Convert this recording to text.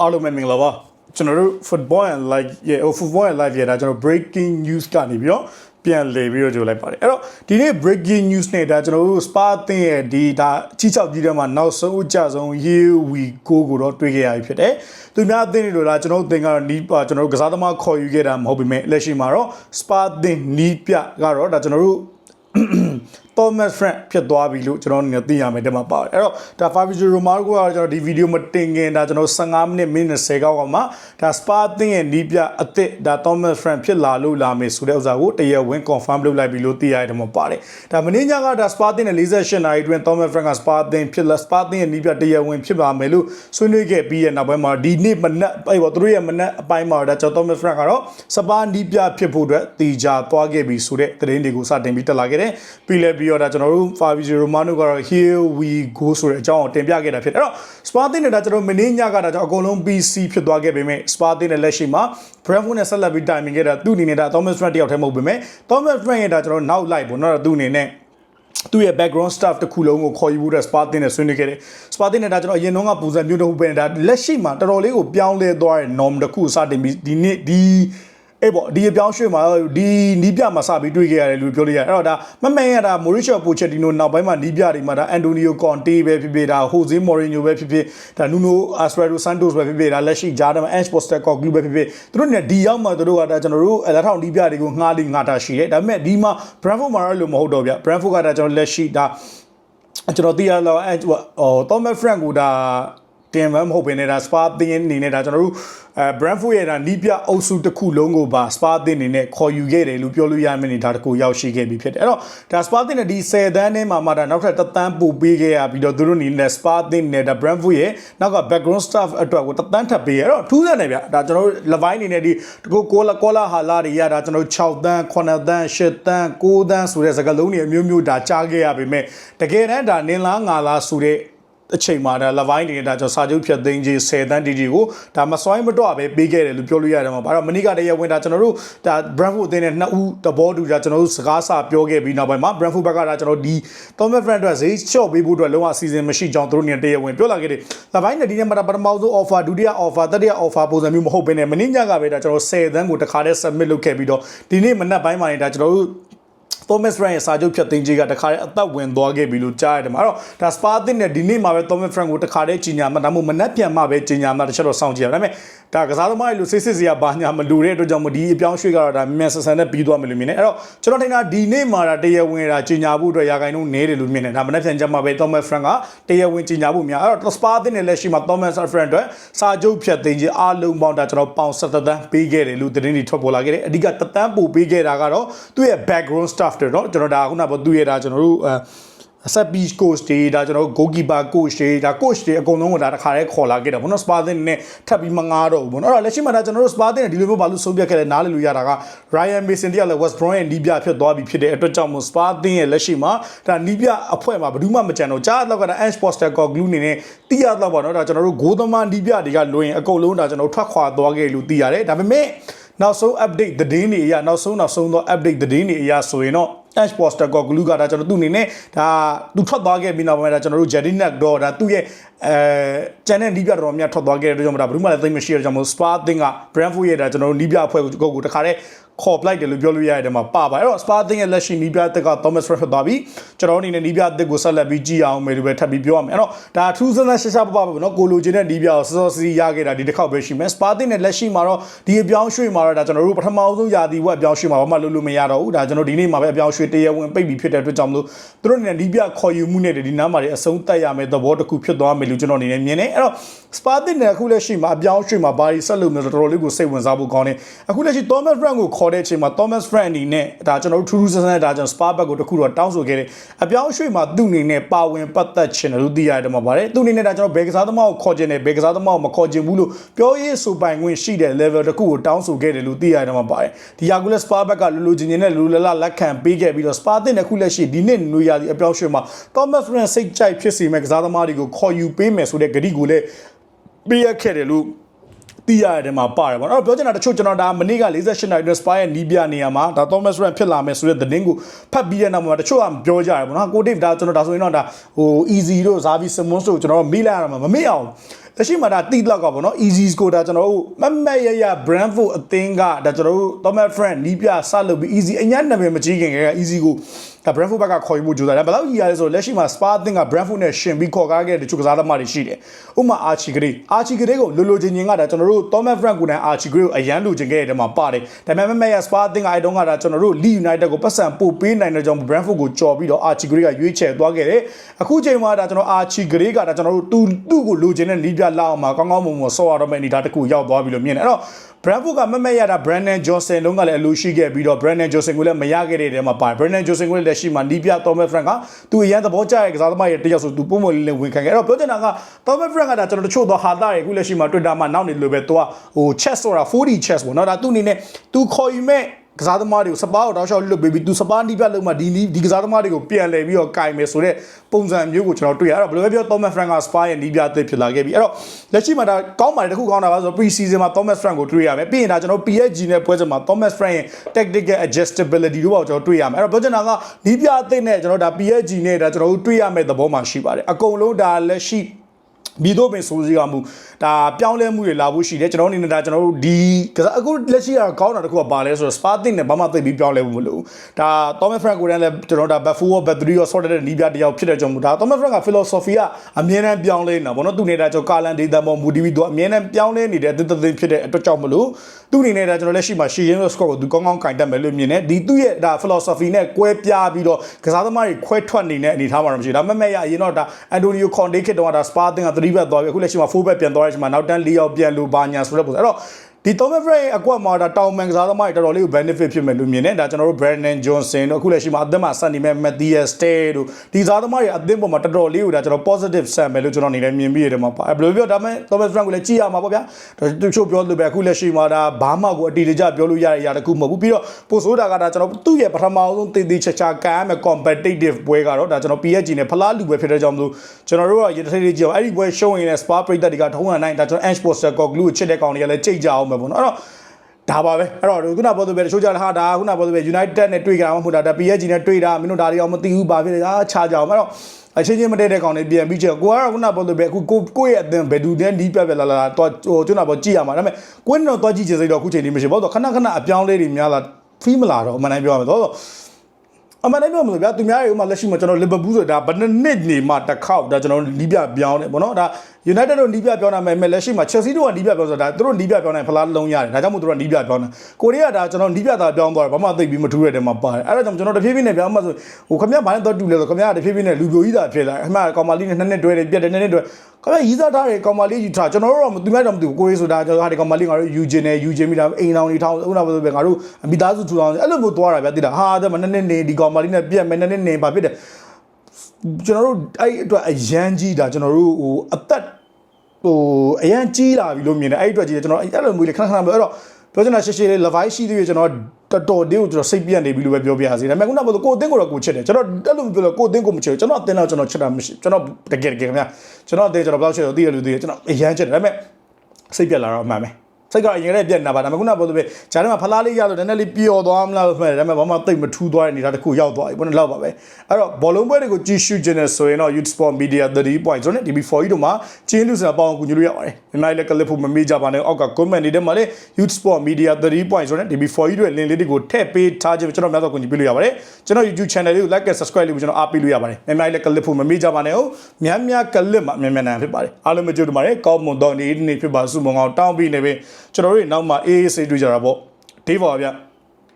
အားလုံးပဲမင်္ဂလာပါကျွန်တော်တို့ football and live ရဲ့ oh, football and live ရဲ့ဒါကျွန်တော် breaking news ကနေပြီးတော့ပြန်လည်ပြီးတော့ကြိုလိုက်ပါတယ်အဲ့တော့ဒီနေ့ breaking news နဲ့ဒါကျွန်တော်တို့ spa အသင်းရဲ့ဒီဒါချီချောက်ကြီးထဲမှာနောက်ဆုံးအကြဆုံး here we go ကိုတော့တွေ့ခဲ့ရပြီဖြစ်တယ်သူများအသင်းတွေလို့လားကျွန်တော်တို့အသင်းကတော့နီးပါကျွန်တော်တို့ကစားသမားခေါ်ယူခဲ့တာမဟုတ်ပေမဲ့လက်ရှိမှာတော့ spa အသင်းနီးပြကတော့ဒါကျွန်တော်တို့ Thomas Frank ဖြစ်သွားပြီလို့ကျွန်တော်အနေနဲ့သိရမယ်တဲ့မှာပါတယ်အဲ့တော့ဒါ Fabrizio Romano ကကျွန်တော်ဒီဗီဒီယိုမတင်ခင်ဒါကျွန်တော်15မိနစ်မိနစ်10ကောက်ကမှဒါ Spa အသင်းရဲ့နီးပြအစ်စ်ဒါ Thomas Frank ဖြစ်လာလို့လာမယ်ဆိုတဲ့ဥစ္စာကိုတရားဝင် confirm လုပ်လိုက်ပြီလို့သိရတယ်မှာပါတယ်ဒါမင်းညကဒါ Spa အသင်းနဲ့48နာရီအတွင်း Thomas Frank က Spa အသင်းဖြစ်လာ Spa အသင်းရဲ့နီးပြတရားဝင်ဖြစ်ပါမယ်လို့ဆွေးနွေးခဲ့ပြီးရဲ့နောက်ပိုင်းမှာဒီနေ့မနက်အဲ့ပေါ့သူတို့ရဲ့မနက်အပိုင်းမှာဒါကျွန်တော် Thomas Frank ကတော့ Spa နီးပြဖြစ်ဖို့အတွက်တည်ကြသွားခဲ့ပြီဆိုတဲ့သတင်းတွေကိုစတင်ပြီးတက်လာခဲ့တယ်ပြီးလဲပြီးတော့ဒါကျွန်တော်တို့ Fabrizio Romano ကတော့ here we go ဆိုတဲ့အကြောင်းကိုတင်ပြခဲ့တာဖြစ်တယ်အဲ့တော့ Spa တင်နဲ့ဒါကျွန်တော်မင်းညကဒါကျွန်တော်အကုန်လုံး PC ဖြစ်သွားခဲ့ပေမဲ့ Spa တင်နဲ့လက်ရှိမှာ Brentford နဲ့ဆက်လက်ပြီးတိုင်ပင်ခဲ့တာသူ့အနေနဲ့ဒါ Thomas Frank တယောက်တည်းမဟုတ်ပေမဲ့ Thomas Frank ရဲ့ဒါကျွန်တော်နောက်လိုက်ပေါ့နော်သူ့အနေနဲ့သူ့ရဲ့ background staff တစ်ခုလုံးကိုခေါ်ယူဖို့အတွက် Spa တင်နဲ့ဆွေးနွေးခဲ့တယ်။ Spa တင်နဲ့ဒါကျွန်တော်အရင်တုန်းကပုံစံမျိုးတစ်ခုပဲဒါလက်ရှိမှာတော်တော်လေးကိုပြောင်းလဲသွားတဲ့ norm တစ်ခုကိုစတင်ပြီးဒီနေ့ဒီ အေးပေါ့ဒီအပြောင်းရွှေ့မှာဒီနီးပြမှာစပြီးတွေ့ခဲ့ရတယ်လို့ပြောလို့ရတယ်အဲ့တော့ဒါမမှန်ရတာမိုရီချောပိုချက်တီနိုနောက်ပိုင်းမှာနီးပြတွေမှာဒါအန်တိုနီယိုကွန်တေပဲဖြစ်ဖြစ်ဒါဟိုဇေးမော်ရီညိုပဲဖြစ်ဖြစ်ဒါနူနိုအာစပရက်တိုဆန်တိုစ်ပဲဖြစ်ဖြစ်ဒါလက်ရှိဂျာဒမ်အန်ချ်ပိုစတာကော့ဂလူပဲဖြစ်ဖြစ်သူတို့เนี่ยဒီရောက်မှသူတို့ကဒါကျွန်တော်တို့လက်ထောင်နီးပြတွေကိုငှားလိငှားတာရှိတယ်ဒါပေမဲ့ဒီမှာ Brentford မှာတော့လို့မဟုတ်တော့ဗျ Brentford ကဒါကျွန်တော်လက်ရှိဒါကျွန်တော်သိရတော့အဲဟို Thomas Frank ကိုဒါ တင်မမဟုတ်ဘဲနဲ့ဒါ Spa အသင်းအနေနဲ့ဒါကျွန်တော်တို့အဲ Brentford ရဲ့ဒါနီးပြအုပ်စုတစ်ခုလုံးကိုပါ Spa အသင်းအနေနဲ့ခေါ်ယူခဲ့တယ်လို့ပြောလို့ရမယ့်အနေဒါတစ်ခုရောက်ရှိခဲ့ပြီဖြစ်တယ်အဲ့တော့ဒါ Spa အသင်းနဲ့ဒီ10တန်းထဲမှာမှဒါနောက်ထပ်တစ်တန်းပို့ပေးခဲ့ရပြီးတော့သူတို့အနေနဲ့ Spa အသင်းနဲ့ဒါ Brentford ရဲ့နောက်က background staff အတွက်ကိုတစ်တန်းထပ်ပေးရအဲ့တော့ထူးဆန်းတယ်ဗျဒါကျွန်တော်တို့ Levine အနေနဲ့ဒီတကူကောလာကောလာဟာလာတွေရတာကျွန်တော်တို့6တန်း9တန်း10တန်း9တန်းဆိုတဲ့စကားလုံးတွေအမျိုးမျိုးဒါကြားခဲ့ရပေမဲ့တကယ်တမ်းဒါနင်လားငါလားဆိုတဲ့ အချိန်မှာဒါလဝိုင်းနေတာကျွန်တော်စာချုပ်ဖြတ်သိမ်းခြင်း10တန်းတီတီကိုဒါမစွိုင်းမတော့ပဲပေးခဲ့တယ်လို့ပြောလို့ရတယ်မှာဘာတော့မနိကတည်းကဝင်တာကျွန်တော်တို့ဒါ Brentford အသင်းနဲ့နှစ်ဦးတဘောတူကြကျွန်တော်တို့စကားစာပြောခဲ့ပြီးနောက်ပိုင်းမှာ Brentford ဘက်ကဒါကျွန်တော်ဒီ Thomas Frank အတွက်ဈေးချော့ပေးဖို့အတွက်လုံးဝအစီအစဉ်မရှိကြောင်းသူတို့နေတရားဝင်ပြောလာခဲ့တယ်လဝိုင်းနဲ့ဒီနေ့မှာပထမဆုံး offer ဒုတိယ offer တတိယ offer ပုံစံမျိုးမဟုတ်ဘဲနဲ့မင်းညကပဲဒါကျွန်တော်10တန်းကိုတခါတည်း submit လုပ်ခဲ့ပြီးတော့ဒီနေ့မနက်ပိုင်းမှာနေတာကျွန်တော်တို့ Thomas Frank ရဲ့စာချုပ်ဖြတ်သိမ်းခြင်းကတခါတည်းအသက်ဝင်သွားခဲ့ပြီလို့ကြားရတယ်မှာအဲ့တော့ဒါ Spa အသင်းနဲ့ဒီနေ့မှာပဲ Thomas Frank ကိုတခါတည်းကြီးညာမှာဒါမှမဟုတ်မနှက်ပြန်မှပဲကြီးညာမှာတစ်ချက်တော့စောင့်ကြည့်ရအောင်ဒါပေမဲ့ဒါကစားသမားတွေလို့စစ်စစ်စရာဘာညာမလူတဲ့အတွက်ကြောင့်မဒီအပြောင်းရွှေ့ကတော့ဒါမြန်ဆန်ဆန်နဲ့ပြီးသွားမယ်လို့မြင်တယ်အဲ့တော့ကျွန်တော်ထင်တာဒီနေ့မှာဒါတရားဝင်တာကြီးညာဖို့အတွက်ရာဂိုင်နှုန်းနည်းတယ်လို့မြင်တယ်ဒါမနှက်ပြန်ကြမှာပဲ Thomas Frank ကတရားဝင်ကြီးညာဖို့များအဲ့တော့ Spa အသင်းနဲ့လက်ရှိမှာ Thomas Frank အတွက်စာချုပ်ဖြတ်သိမ်းခြင်းအားလုံးပေါင်းဒါကျွန်တော်ပေါင်17တန်းပေးခဲ့တယ်လို့သတင်းတွေထွက်ပေါ်လာခဲ့တယ်အဓိကတသန်းပို့ပေးခဲ့တာကတော့သူ့ရဲ့ background staff တွေเนาะကျွန်တော်ဒါခုနကသူ့ရဲ့ဒါကျွန်တော်တို့အဲဆက်ပြီး coach တွေဒါကျွန်တော် goalkeeper coach တွေဒါ coach တွေအကုန်လုံးကိုဒါတစ်ခါတည်းခေါ်လာခဲ့တာဘောနော် spa တင်နဲ့ထပ်ပြီးမငားတော့ဘူးဘောနော်အဲ့တော့လက်ရှိမှာဒါကျွန်တော်တို့ spa တင်နဲ့ဒီလိုမျိုးဘာလို့ဆုံးဖြတ်ခဲ့လဲနားလည်လို့ရတာက Ryan Mason တယောက်လည်း West Brom ရဲ့နီးပြဖြစ်သွားပြီဖြစ်တဲ့အတွက်ကြောင့်မို့ spa တင်ရဲ့လက်ရှိမှာဒါနီးပြအဖွဲ့မှာဘယ်သူမှမကြံတော့ကြားတော့ကဒါ Ange Postecoglou အနေနဲ့တီးရတော့ပေါ့နော်ဒါကျွန်တော်တို့ဂိုးသမားနီးပြတွေကလွင်အကုန်လုံးဒါကျွန်တော်ထွက်ခွာသွားခဲ့လို့သိရတယ်ဒါပေမဲ့ နောက်ဆုံး update သတင်းတွေအရနောက်ဆုံးနောက်ဆုံးသော update သတင်းတွေအရဆိုရင်တော့ Ash Poster ကဂလူကဒါကျွန်တော်သူ့အနေနဲ့ဒါသူထွက်သွားခဲ့ပြီးနောက်ပိုင်းဒါကျွန်တော်တို့ Jedinak တော့ဒါသူ့ရဲ့အဲကျန်တဲ့နီးပြတော်များထွက်သွားခဲ့တဲ့အတွက်ကြောင့်ဒါဘယ်သူမှလည်းသိမရှိတဲ့ကြောင့်မို့ Spa အသင်းက Brentford ရဲ့ဒါကျွန်တော်တို့နီးပြအဖွဲ့ကိုကိုတခါတည်း ခေါ်ပလိုက်တယ်လို့ပြောလို့ရတယ်မှာပါပါအဲ့တော့ Spartan ရဲ့လက်ရှိနီးပြအသစ်က Thomas Frey ဖြစ်သွားပြီကျွန်တော်အနေနဲ့နီးပြအသစ်ကိုဆက်လက်ပြီးကြည့်အောင်မယ်လို့ပဲထပ်ပြီးပြောရမယ်အဲ့တော့ဒါထူးဆန်းဆန်းရှားရှားပပပေါ့နော်ကိုလိုချင်တဲ့နီးပြကိုစောစောစီးရခဲ့တာဒီတစ်ခေါက်ပဲရှိမယ် Spartan နဲ့လက်ရှိမှာတော့ဒီအပြောင်းရွှေ့မှာတော့ဒါကျွန်တော်တို့ပထမဆုံးယာတီဝက်အပြောင်းရွှေ့မှာဘာမှလုပ်လို့မရတော့ဘူးဒါကျွန်တော်ဒီနေ့မှာပဲအပြောင်းရွှေ့တရားဝင်ပိတ်ပြီးဖြစ်တဲ့အတွက်ကြောင့်မလို့သူတို့အနေနဲ့နီးပြခေါ်ယူမှုနဲ့ဒီနားမှာတွေအဆုံးတက်ရမယ်သဘောတစ်ခုဖြစ်သွားမယ်လို့ကျွန်တော်အနေနဲ့မြင်တယ်အဲ့တော့ Spartan နဲ့အခုလက်ရှိမှာအပြောင်းရွှေ့မှာဘာတွေဆက်လုပ်မလဲဆိုတော့တော်တော်လေးကိုစိတ်ဝင်စားဖို့ကောင်းတယ်အခုလက်ရှိ Thomas Frank ကိုခေါ်တဲ့အချိန်မှာ Thomas Frank အနေနဲ့ဒါကျွန်တော်တို့ထူးထူးဆန်းဆန်းဒါကျွန်တော် Spa ဘက်ကိုတခုတော့တောင်းဆိုခဲ့တယ်အပြောင်းရွှေ့မှာသူ့အနေနဲ့ပါဝင်ပတ်သက်ချင်တယ်လို့သိရတယ်မှာပါတယ်သူ့အနေနဲ့ဒါကျွန်တော်ဘယ်ကစားသမားကိုခေါ်ချင်တယ်ဘယ်ကစားသမားကိုမခေါ်ချင်ဘူးလို့ပြောရေးဆိုပိုင်ခွင့်ရှိတဲ့ level တခုကိုတောင်းဆိုခဲ့တယ်လို့သိရတယ်မှာပါတယ်ဒီယာကူလက် Spa ဘက်ကလူလူချင်းချင်းနဲ့လူလလလက်ခံပေးခဲ့ပြီးတော့ Spa တင်တဲ့ခုလက်ရှိဒီနှစ်နွေရာသီအပြောင်းရွှေ့မှာ Thomas Frank စိတ်ကြိုက်ဖြစ်စေမဲ့ကစားသမားတွေကိုခေါ်ယူပေးမယ်ဆိုတဲ့ဂတိကိုလည်းပေးရခဲ့တယ်လို့ တီးရတဲ့မှာပါတယ်ဗောနော်ပြောချင်တာတချို့ကျွန်တော်ဒါမနေ့က48နိုင်အတွက် Spy ရဲ့နီးပြနေရမှာဒါ Thomas Rand ဖြစ်လာမယ်ဆိုတဲ့သတင်းကိုဖတ်ပြီးတဲ့နောက်မှာတချို့ကပြောကြတယ်ဗောနော်ကို Dave ဒါကျွန်တော်ဒါဆိုရင်တော့ဒါဟို easy တို့ Xavi Simons တို့ကျွန်တော်မေးလိုက်ရမှာမမေ့အောင်လက်ရှိမှာဒါတိလောက်ကပေါ့နော် easy score ဒါကျွန်တော်တို့မမတ်ရရ Brentford အသင်းကဒါကျွန်တော်တို့ Thomas Frank နီးပြစလုပ်ပြီး easy အညာနာမည်မကြီးခင်က easy ကို ဒါ Brentford ဘက်ကခေါ်ယူဖို့ကြိုးစားတယ်ဘယ်လောက်ကြီးရလဲဆိုတော့လက်ရှိမှာ Spa အသင်းက Brentford နဲ့ရှင်ပြီးခေါ်ကားခဲ့တဲ့တချို့ကစားသမားတွေရှိတယ်ဥပမာ Archie Gray Archie Gray ကိုလိုလိုချင်ချင်ကဒါကျွန်တော်တို့ Thomas Frank ကိုနဲ့ Archie Gray ကိုအရန်လိုချင်ခဲ့တဲ့ထဲမှာပါတယ်ဒါပေမဲ့မမတ်ရ Spa အသင်းကအဲတုန်းကဒါကျွန်တော်တို့ Leeds United ကိုပတ်စံပို့ပေးနိုင်တဲ့ကြောင့် Brentford ကိုကြော်ပြီးတော့ Archie Gray ကရွေးချယ်သွားခဲ့တယ်အခုချိန်မှာဒါကျွန်တော် Archie Gray ကဒါကျွန်တော်တို့သူသူ့ကိုလိုချင်တဲ့နီးပြလောက်အောင်မှာကောင်းကောင်းမွန်မွန်ဆော့ရတော့မယ့်အနေအထားတစ်ခုရောက်သွားပြီလို့မြင်တယ်အဲ့တော့ Brentford ကမမတ်ရတာ Brandon Johnson လုံးကလည်းအလိုရှိခဲ့ပြီးတော့ Brandon Johnson ကိုလည်းမရခဲ့တဲ့တဲမှာပါတယ် Brandon Johnson ကိုလည်းလက်ရှိမှာနီးပြ Thomas Frank ကသူအရန်သဘောကျတဲ့ကစားသမားရဲ့တယောက်ဆိုသူပုံမှန်လေးလေးဝင်ခံခဲ့အဲ့တော့ပြောချင်တာက Thomas Frank ကဒါကျွန်တော်တို့ချို့တော့ဟာတာရဲ့အခုလက်ရှိမှာ Twitter မှာနောက်နေလို့ပဲသူကဟို chess ဆိုတာ 4D chess ပေါ့နော်ဒါသူ့အနေနဲ့သူခေါ်ယူမဲ့ ကစားသမားတွေကိုစပါးကိုတောက်လျှောက်လွတ်ပေးပြီးသူစပါးနီးပြလုံးမှာဒီနီးဒီကစားသမားတွေကိုပြန်လဲပြီးတော့ကင်မယ်ဆိုတော့ပုံစံမျိုးကိုကျွန်တော်တွေ့ရအဲ့တော့ဘယ်လိုပဲပြော Thomas Frank က Spa ရဲ့နီးပြအသစ်ဖြစ်လာခဲ့ပြီအဲ့တော့လက်ရှိမှာဒါကောင်းပါတယ်တခုကောင်းတာပါဆိုတော့ pre-season မှာ Thomas Frank ကိုတွေ့ရမယ်ပြီးရင်ဒါကျွန်တော် PSG နဲ့ပွဲစဉ်မှာ Thomas Frank ရဲ့ tactical adjustability တို့ပေါ့ကျွန်တော်တွေ့ရမယ်အဲ့တော့ပြောချင်တာကနီးပြအသစ်နဲ့ကျွန်တော်ဒါ PSG နဲ့ဒါကျွန်တော်တို့တွေ့ရမယ့်သဘောမှရှိပါတယ်အကုန်လုံးဒါလက်ရှိမိတို့ပင်စိုးစည်းကမှုဒါပြောင်းလဲမှုတွေလာဖို့ရှိတယ်ကျွန်တော်အနေနဲ့ဒါကျွန်တော်တို့ဒီကစားအခုလက်ရှိကကောင်းတာတစ်ခုကပါလဲဆိုတော့ Spartan နဲ့ဘာမှသိပြီးပြောင်းလဲဖို့မလိုဘူးဒါ Thomas Frank ကိုလည်းကျွန်တော်ဒါ Buffalo or Battery or sorted တဲ့နီးပြတစ်ယောက်ဖြစ်တဲ့ကြောင့်မို့ဒါ Thomas Frank က philosophy ကအမြဲတမ်းပြောင်းလဲနေတာဗောနော်သူနေတာကျွန်တော်ကာလန်ဒေတာပေါ်မူတည်ပြီးသူအမြဲတမ်းပြောင်းလဲနေတဲ့အသစ်သစ်ဖြစ်တဲ့အတွက်ကြောင့်မလို့သူအနေနဲ့ဒါကျွန်တော်လက်ရှိမှာရှီရင်းလို့ score ကိုသူကောင်းကောင်းကင်တက်မယ်လို့မြင်တယ်ဒီသူ့ရဲ့ဒါ philosophy နဲ့ကွဲပြားပြီးတော့ကစားသမားတွေခွဲထွက်နေတဲ့အနေအထားမှာတော့မရှိဘူးဒါမဲ့မဲ့ရရင်တော့ဒါ Antonio Conte ခေတ္တကဒါ Spa တင်က3ဘက်သွားပြီအခုလက်ရှိမှာ4ဘက်ပြန်သွားတဲ့အချိန်မှာနောက်တန်း4ယောက်ပြန်လို့ဘာညာဆိုတဲ့ပုံစံအဲ့တော့ ဒီ Thomas Frank အကွက်မှာဒါတောင်မန်ကစားသမားတွေတော်တော်လေးကို benefit ဖြစ်မယ်လို့မြင်တယ်ဒါကျွန်တော်တို့ Brandon Johnson တို့အခုလက်ရှိမှာအသင်းမှာစနေမဲ့ Matthias Stay တို့ဒီစားသမားတွေအသင်းပေါ်မှာတော်တော်လေးကိုဒါကျွန်တော် positive ဆက်မယ်လို့ကျွန်တော်အနေနဲ့မြင်ပြီးရတယ်မှာပါဘယ်လိုပြောဒါမဲ့ Thomas Frank ကိုလည်းကြည့်ရမှာပေါ့ဗျာသူချို့ပြောလို့ပဲအခုလက်ရှိမှာဒါဘာမှကိုအတီတကျပြောလို့ရတဲ့အရာတခုမဟုတ်ဘူးပြီးတော့ပိုဆိုးတာကဒါကျွန်တော်သူ့ရဲ့ပထမဆုံးတည်တည်ချာချာကမ်းရမယ် competitive ပွဲကတော့ဒါကျွန်တော် PSG နဲ့ဖလားလူပွဲဖြစ်တဲ့ကြောင့်မလို့ကျွန်တော်တို့ကရတဲ့ထိတ်ကြီးအောင်အဲ့ဒီပွဲရှုံးရင်လည်း Spa ပရိသတ်တွေကထုံးရနိုင်ဒါကျွန်တော် Ange Postecoglou ကိုချစ်တဲ့ကောင်တွေကလည်းကြိတ်ကြအောင်ပဲပေါ့နော်အဲ့တော့ဒါပါပဲအဲ့တော့ခုနပြောသူပဲတချို့ကြတယ်ဟာဒါခုနပြောသူပဲ United နဲ့တွေ့ကြမှာမဟုတ်တာဒါ PSG နဲ့တွေ့တာမင်းတို့ဒါတွေအောင်မသိဘူးဘာဖြစ်လဲအာခြားကြအောင်အဲ့တော့အချင်းချင်းမတည့်တဲ့ကောင်တွေပြန်ပြီးချက်ကိုကတော့ခုနပြောသူပဲအခုကိုကိုရဲ့အသင်ဘယ်သူတည်းနီးပြက်ပြက်လာလာတော့ဟိုကျွန်တော်ပြောကြည့်ရမှာဒါပေမဲ့ကိုယ်နဲ့တော့ကြည့်ချင်စိတ်တော့အခုချိန်นี้မရှိဘူးတော့ခဏခဏအပြောင်းလဲတွေများလာဖီးမလာတော့အမှန်တမ်းပြောရမယ်တော့အမှန်တမ်းပြောမလို့ဗျာသူများတွေဥမာလက်ရှိမှာကျွန်တော်လီဗာပူးဆိုတာဘယ်နှစ်နှစ်နေမှတစ်ခေါက်ဒါကျွန်တော်လီးပြပြောင်းတယ်ပေါ့နော်ဒါ United တို့နီးပြပြောင်းတာမဲ့လက်ရှိမှာ Chelsea တို့ကနီးပြပြောင်းဆိုတာသူတို့နီးပြပြောင်းနိုင်ဖလားလုံးရတယ်ဒါကြောင့်မို့သူတို့ကနီးပြပြောင်းတာကိုရီးယားဒါကျွန်တော်နီးပြသားပြောင်းသွားတယ်ဘာမှသိပြီးမထူးတဲ့တဲမှာပါတယ်အဲ့ဒါကြောင့်ကျွန်တော်တဖြည်းဖြည်းနဲ့ပြောင်းမှဆိုဟိုခမရဘာနဲ့တော့တူလဲဆိုခမရတဖြည်းဖြည်းနဲ့လူပြိုကြီးတာဖြစ်လာခမရကောင်မလေးနဲ့နှစ်နှစ်တွဲတယ်ပြက်တယ်နှစ်နှစ်တွဲခမရရီးစားထားတယ်ကောင်မလေးယူထားကျွန်တော်တို့တော့သူများတော့မသိဘူးကိုရီးဆိုတာကျွန်တော်ဟာဒီကောင်မလေးငါတို့ယူဂျင်တယ်ယူဂျင်မိတာအိမ်တော်နေထောင်းဥနာဆိုပဲငါတို့မိသားစုထူထောင်အဲ့လိုမျိုးသွားတာဗျာတိတာဟာတဲ့မနှစ်နှစ်နေဒီကောင်မလေးနဲ့ပြက်မယ်နှစ်နှစ်နေဘာဖြစ်တယ်ကျွန်တော်တို့အဲ့အတွက်အရန်ကြီးတာကျွန်တော်တို့ဟိုအသက် ဟိုအရန်ကြီးလာပြီလို့မြင်တယ်အဲ့အတွက်ကြီးတယ်ကျွန်တော်အဲ့လိုမျိုးလေခဏခဏပြောအဲ့တော့ပြောချင်တာရှေ့ရှေ့လေး levi ရှိသေးပြီကျွန်တော်တော်တော်လေးကိုကျွန်တော်စိတ်ပြတ်နေပြီလို့ပဲပြောပြရစီဒါပေမဲ့ခုနကပြောကိုအတင်းကိုတော့ကိုချစ်တယ်ကျွန်တော်အဲ့လိုပြောလို့ကိုအတင်းကိုမချစ်ဘူးကျွန်တော်အတင်းတော့ကျွန်တော်ချစ်တာမရှိကျွန်တော်တကယ်တကယ်ခင်ဗျာကျွန်တော်အတင်းကျွန်တော်ဘယ်လောက်ချစ်လို့သိရလို့သိရကျွန်တော်အရန်ချစ်တယ်ဒါပေမဲ့စိတ်ပြတ်လာတော့အမှန်ပဲ စိတ်ကအရင်ကတည်းကပြတ်နေတာပါဒါပေမဲ့ခုနကပြောလို့ပဲဂျာထဲမှာဖလားလေးရလို့နည်းနည်းလေးပျော်သွားမလားလို့မှတ်တယ်ဒါပေမဲ့ဘာမှသိပ်မထူးသွားတဲ့အနေအထားတစ်ခုရောက်သွားပြီဘယ်နဲ့လောက်ပါပဲအဲ့တော့ဘောလုံးပွဲတွေကိုကြည့်ရှုခြင်းနဲ့ဆိုရင်တော့ Youth Sport Media 30 point ဆိုတော့ DB4 တို့မှာကျင်းလူစရာပေါအောင်ကူညီလို့ရပါတယ်ဒီနေ့လည်းကလစ်ဖို့မမေ့ကြပါနဲ့အောက်က comment တွေထဲမှာလည်း Youth Sport Media 30 point ဆိုတော့ DB4 တို့ရဲ့ link လေးတွေကိုထည့်ပေးထားခြင်းကျွန်တော်များစွာကူညီပေးလို့ရပါတယ်ကျွန်တော် YouTube channel လေးကို like နဲ့ subscribe လေးကိုကျွန်တော်အားပေးလို့ရပါတယ်နေ့နေ့လည်းကလစ်ဖို့မမေ့ကြပါနဲ့ဟုတ်များများကလစ်မှာမြန်မြန်နိုင်ဖြစ်ပါတယ်အားလုံးမကြိုးတပါတယ်ကောင်းမွန်တော့နေ့နေ့ဖြစ်ပါစုမုံအောင်တောင်းပြီးနေပြီကျွန်တော်တို့နောက်မှာအေးအေးဆေးတွေ့ကြတာပေါ့ဒေးပါဗျ